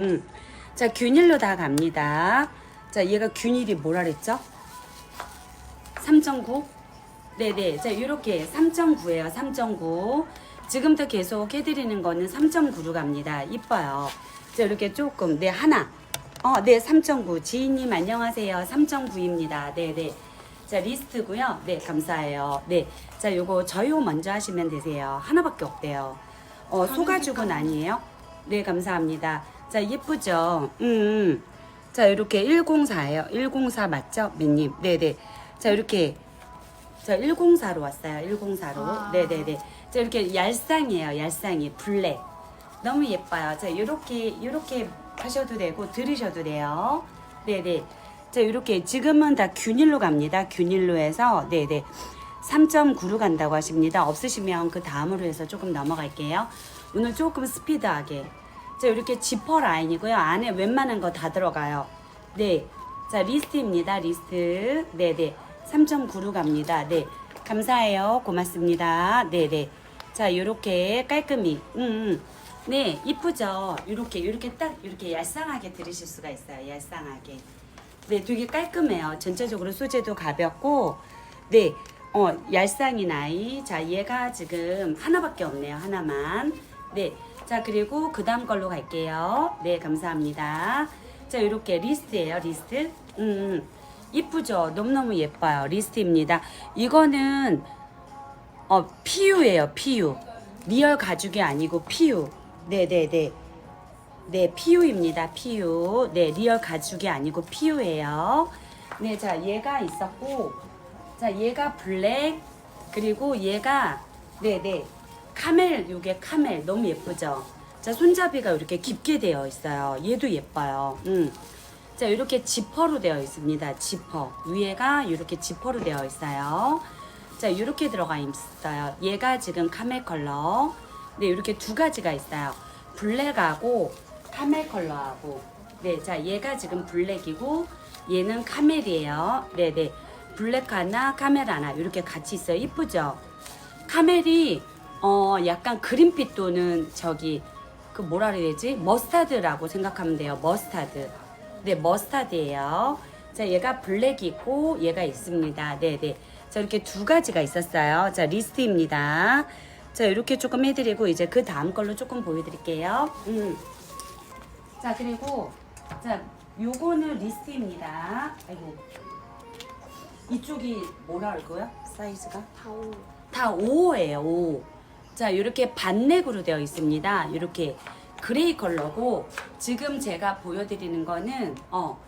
음. 자, 균일로 다 갑니다. 자, 얘가 균일이 뭐라 그랬죠? 3.9? 네네. 자, 요렇게 3.9예요. 3.9. 지금부터 계속 해드리는 거는 3.9로 갑니다. 이뻐요. 자, 이렇게 조금. 네, 하나. 어, 네, 3.9. 지인님 안녕하세요. 3.9입니다. 네네. 자, 리스트고요. 네, 감사해요. 네. 자, 요거 저요 먼저 하시면 되세요. 하나밖에 없대요. 어, 소가죽은 아니에요? 네, 감사합니다. 자, 예쁘죠? 음, 음. 자, 이렇게 104예요. 104 맞죠? 민님. 네네. 자, 이렇게. 자, 104로 왔어요. 104로. 아. 네네네. 자, 이렇게 얄쌍이에요. 얄쌍이. 블랙. 너무 예뻐요. 자, 요렇게, 요렇게 하셔도 되고, 들으셔도 돼요. 네네. 자, 이렇게 지금은 다 균일로 갑니다. 균일로 해서, 네네. 3.9로 간다고 하십니다. 없으시면 그 다음으로 해서 조금 넘어갈게요. 오늘 조금 스피드하게. 자, 이렇게 지퍼 라인이고요. 안에 웬만한 거 다 들어가요. 네. 자, 리스트입니다. 리스트. 네네. 3.9로 갑니다. 네. 감사해요. 고맙습니다. 네네. 자, 요렇게 깔끔히. 음, 음. 네, 이쁘죠? 요렇게, 요렇게 딱, 이렇게 얄쌍하게 들으실 수가 있어요. 얄쌍하게. 네, 되게 깔끔해요. 전체적으로 소재도 가볍고, 네, 어, 얄쌍이 나이. 자, 얘가 지금 하나밖에 없네요. 하나만. 네. 자, 그리고 그 다음 걸로 갈게요. 네, 감사합니다. 자, 이렇게 리스트예요 리스트. 음, 음. 이쁘죠? 너무너무 예뻐요. 리스트입니다. 이거는, 어, PU예요, PU. 리얼 가죽이 아니고 PU. 네네네. 네, PU입니다. PU. 네, 리얼 가죽이 아니고 PU예요. 네, 자, 얘가 있었고, 자, 얘가 블랙, 그리고 얘가, 네네. 카멜, 요게 카멜. 너무 예쁘죠? 자, 손잡이가 이렇게 깊게 되어 있어요. 얘도 예뻐요. 음. 자, 이렇게 지퍼로 되어 있습니다. 지퍼. 위에가 이렇게 지퍼로 되어 있어요. 자, 이렇게 들어가 있어요. 얘가 지금 카멜 컬러. 네, 이렇게 두 가지가 있어요. 블랙하고 카멜 컬러하고. 네, 자, 얘가 지금 블랙이고 얘는 카멜이에요. 네, 네. 블랙 하나, 카멜 하나 이렇게 같이 있어요. 이쁘죠? 카멜이 어 약간 그린빛 또는 저기 그 뭐라 그래야 되지? 머스타드라고 생각하면 돼요. 머스타드. 네, 머스타드예요. 자, 얘가 블랙이 있고 얘가 있습니다. 네, 네. 자, 이렇게 두 가지가 있었어요. 자, 리스트입니다. 자, 이렇게 조금 해 드리고 이제 그 다음 걸로 조금 보여 드릴게요. 음. 자, 그리고 자, 요거는 리스트입니다. 아이고. 이쪽이 뭐라 할거요 사이즈가? 다오. 다 5호예요, 5. 자, 이렇게 반넥으로 되어 있습니다. 이렇게 그레이 컬러고 지금 제가 보여드리는 거는 어